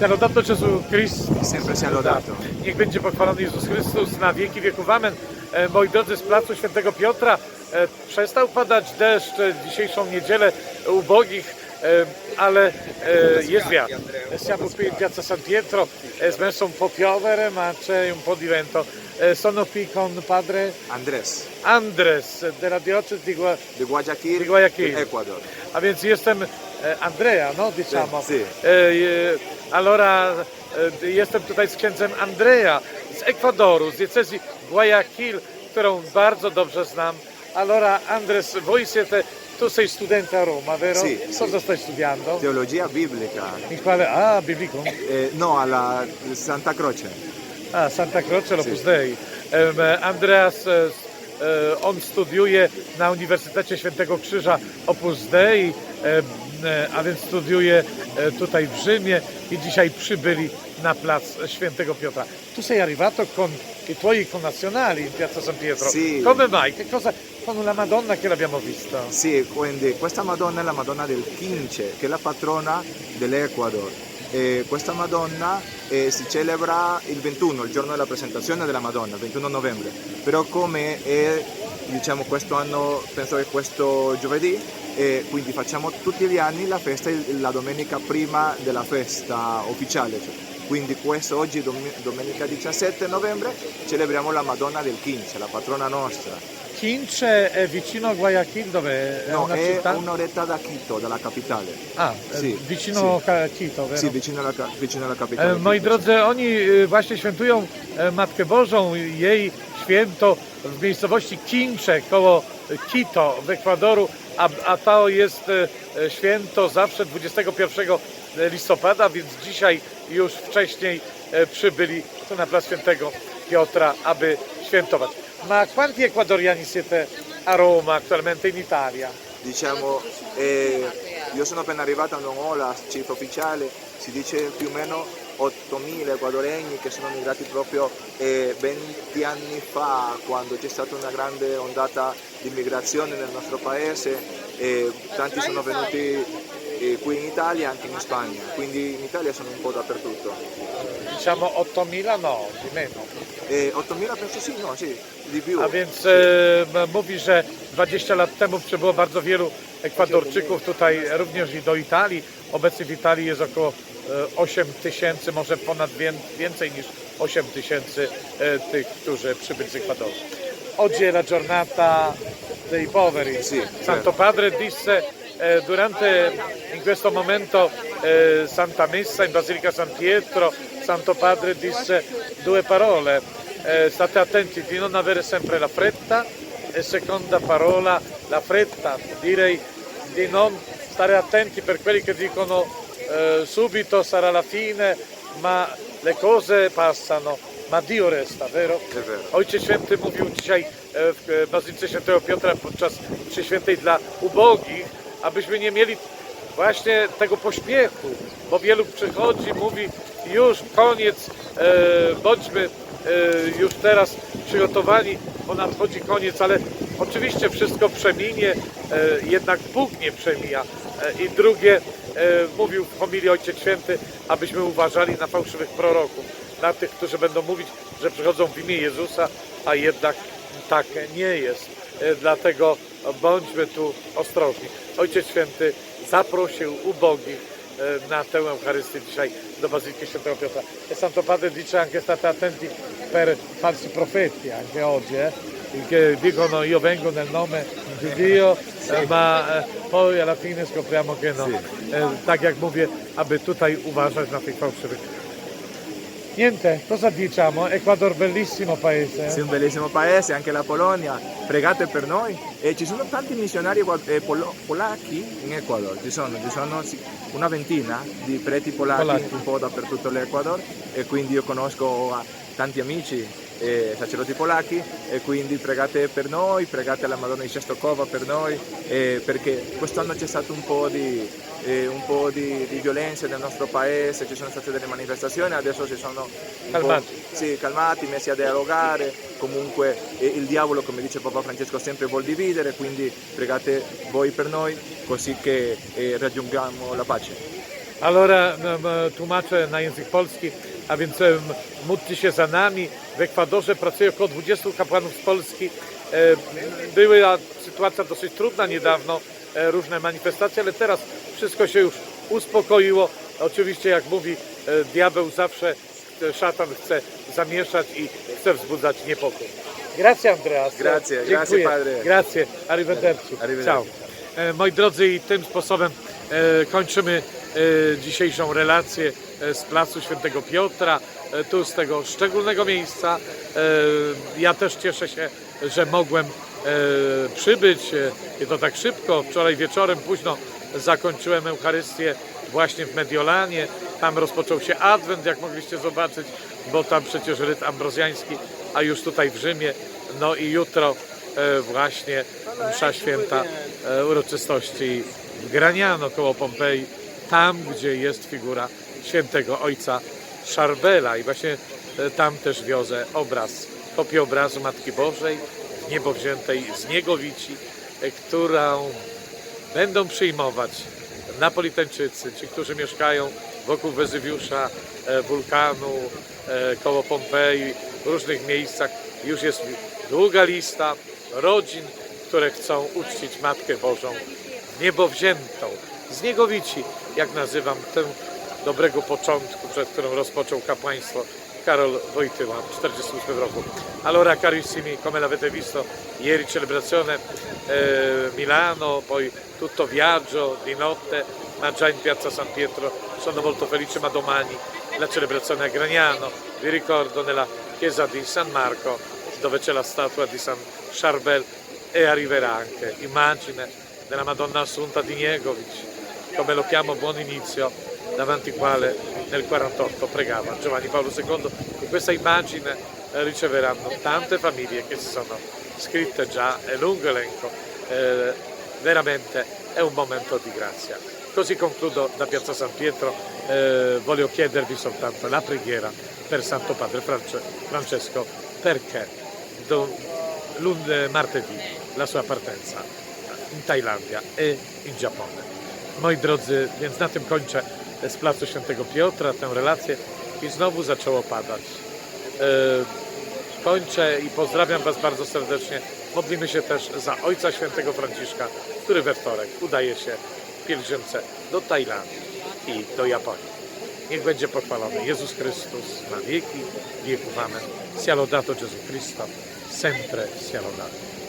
Sia lodato Gesù Cristo. Sempre sia lodato. Niech będzie pochwalony Jezus Chrystus na wieki wieków. Amen. E, Moi drodzy, z placu Świętego Piotra e, przestał padać deszcz e, dzisiejszą niedzielę ubogich, ale jest wiatr. Siamo qui in piazza San Pietro, un po' piovere, ma c'è un po' di vento. Sono qui con padre Andrés, Andres della diocesi di Gua- de Guayaquil, Di Guayaquil. Ecuador. A więc jestem Andrea, no diciamo. Sì, allora e, jestem tutaj z księdzem Andrea z Ekwadoru, z diecezji Guayaquil, którą bardzo dobrze znam. Allora Andres, voi siete, tu sei studente a Roma, vero? Sì, Cosa sì. stai studiando? Teología bíblica. In quale? Ah, biblico. Eh, no, alla Santa Croce. A, Santa Croce Opus Sì. Dei. Em, Andreas, e, e, on studiuje na Uniwersytecie Świętego Krzyża Opus Dei, em, e, a więc studiuje e, tutaj w Rzymie i dzisiaj przybyli na plac Świętego Piotra. Tu sei arrivato con i tuoi connazionali in Piazza San Pietro. Sì. Come mai? Che cosa? Con la Madonna che l'abbiamo vista. Sì, quindi questa Madonna è la Madonna del Quince, che è la patrona dell'Ecuador. E questa Madonna eh, si celebra il 21, il giorno della presentazione della Madonna, il 21 novembre. Però come è, diciamo, questo anno, penso che questo giovedì, eh, quindi facciamo tutti gli anni la festa la domenica prima della festa ufficiale. cioè. Quindi questo oggi, dom- domenica 17 novembre, celebriamo la Madonna del Quince, la patrona nostra. Kinche è vicino a Guayaquil, dove è No, una è città? un'oretta da Quito, dalla capitale. Ah, eh, Sì, vicino a Quito, vero? Sì, vicino alla, ca- vicino alla E, capitale. Moi drodzy, oni e, właśnie świętują e, Matkę Bożą, jej święto w miejscowości Kincze koło Quito w Ekwadoru, a, a to jest e, e, święto zawsze 21 listopada, więc dzisiaj już wcześniej e, przybyli tu na plac Świętego Piotra, aby świętować. Ma quanti ecuadoriani siete a Roma attualmente in Italia? Diciamo, eh, io sono appena arrivata, non ho la cifra ufficiale, si dice più o meno 8.000 ecuadoregni che sono migrati proprio eh, 20 anni fa, quando c'è stata una grande ondata di migrazione nel nostro paese, e tanti sono venuti eh, qui in Italia e anche in Spagna, quindi in Italia sono un po' dappertutto. Diciamo 8.000? No, di meno. Eh, 8.000 penso sì, no, sì, di più. A więc e, mówi, że 20 lat temu przybyło bardzo wielu Ekwadorczyków tutaj również i do Italii. Obecnie w Italii jest około e, 8 tysięcy, może ponad wię- więcej niż 8 tysięcy e, tych, którzy przybyli z Ekwadoru. Oggi è la giornata dei poveri. Santo Padre disse eh, durante in questo momento eh, Santa Messa in Basilica San Pietro, Santo Padre disse due parole. Eh, state attenti di non avere sempre la fretta e seconda parola la fretta, direi di non stare attenti per quelli che dicono eh, subito sarà la fine, ma le cose passano, ma Dio resta, vero? Vero. Ojciec Święty mówił dzisiaj w e, Bazylice Świętego Piotra podczas mszy świętej dla ubogich, abyśmy nie mieli właśnie tego pośpiechu, bo wielu przychodzi, mówi już koniec, e, bądźmy e, już teraz przygotowani, bo nadchodzi koniec, ale oczywiście wszystko przeminie, e, jednak Bóg nie przemija. E, I drugie, e, mówił w homilii Ojciec Święty, abyśmy uważali na fałszywych proroków, na tych, którzy będą mówić, że przychodzą w imię Jezusa, a jednak tak nie jest. E, Dlatego bądźmy tu ostrożni. Ojciec Święty zaprosił ubogich eh, na tę Eucharystię dzisiaj do Bazyliki Świętego Piotra. E Santo Padre dice anche state attenti per falsi profeti anche oggi, eh, che dicono io vengo nel nome di Dio, ma eh, poi alla fine scopriamo che no. Eh, tak jak mówię, aby tutaj uważać na tych fałszywych. Niente, cosa diciamo? Ecuador bellissimo paese. Sì, un bellissimo paese, anche la Polonia, pregate per noi. E ci sono tanti missionari eh, polo- polacchi in Ecuador, ci sono, ci sono una ventina di preti polacchi Polacchi. un po' dappertutto l'Ecuador e quindi io conosco ah, tanti amici eh, sacerdoti polacchi e quindi pregate per noi, pregate alla Madonna di Cestokova per noi eh, perché quest'anno c'è stato un po' di, eh, un po' di, di violenza nel nostro paese, ci sono state delle manifestazioni, adesso si sono Calmati. sì, calmati, messi a dialogare, comunque eh, il diavolo, come dice Papa Francesco, sempre vuol dividere, quindi pregate voi per noi così che eh, raggiungiamo la pace. Allora m, m, tłumaczę na język polski, a więc módlcie się za nami. W Ekwadorze pracuje około 20 kapłanów z Polski. E, Była sytuacja dosyć trudna niedawno, e, różne manifestacje, ale teraz wszystko się już uspokoiło. Oczywiście, jak mówi e, diabeł, zawsze szatan chce zamieszać i chce wzbudzać niepokój. Grazie Andreas. Grazie, Dziękuję. grazie, padre. Grazie, arrivederci. Arrivederci. Ciao. Moi drodzy, i tym sposobem kończymy e, dzisiejszą relację e, z Placu Świętego Piotra, e, tu z tego szczególnego miejsca. E, Ja też cieszę się, że mogłem e, przybyć e, i to tak szybko. Wczoraj wieczorem późno zakończyłem Eucharystię właśnie w Mediolanie. Tam rozpoczął się Adwent, jak mogliście zobaczyć, bo tam przecież ryt ambrozjański, a już tutaj w Rzymie. No i jutro e, właśnie msza święta e, uroczystości. Graniano koło Pompeji, tam gdzie jest figura świętego ojca Szarbela i właśnie e, tam też wiozę obraz, kopię obrazu Matki Bożej w niebo wziętej z Niegowici, e, którą będą przyjmować Napolitańczycy, ci, którzy mieszkają wokół Wezywiusza, e, wulkanu, e, koło Pompeji, w różnych miejscach. Już jest długa lista rodzin, które chcą uczcić Matkę Bożą niebowziętą. Z Niegowici, jak nazywam tę dobrego początku, przed którą rozpoczął kapłaństwo Karol Wojtyła w 1948 roku. Allora carissimi, come l'avete visto ieri celebrazione eh, Milano, poi tutto viaggio di notte, ma già in piazza San Pietro sono molto felice, ma domani la celebrazione a Gragnano. Vi ricordo nella chiesa di San Marco dove c'è la statua di San Charbel e arriverà anche immagine della Madonna Assunta di Niegovic, come lo chiamo buon inizio, davanti quale nel 48 pregava Giovanni Paolo II. In questa immagine eh, riceveranno tante famiglie che si sono scritte già, è lungo elenco, eh, veramente è un momento di grazia. Così concludo da Piazza San Pietro, eh, voglio chiedervi soltanto la preghiera per Santo Padre France- Francesco perché martedì la sua partenza in Tajlandia e in Giappone. Moi drodzy, więc na tym kończę z Placu Świętego Piotra tę relację i znowu zaczęło padać. E, Kończę i pozdrawiam Was bardzo serdecznie. Modlimy się też za Ojca Świętego Franciszka, który we wtorek udaje się w pielgrzymce do Tajlandii i do Japonii. Niech będzie pochwalony Jezus Chrystus na wieki wieków. Amen. Sia lodato Gesù Cristo, sempre sia lodato.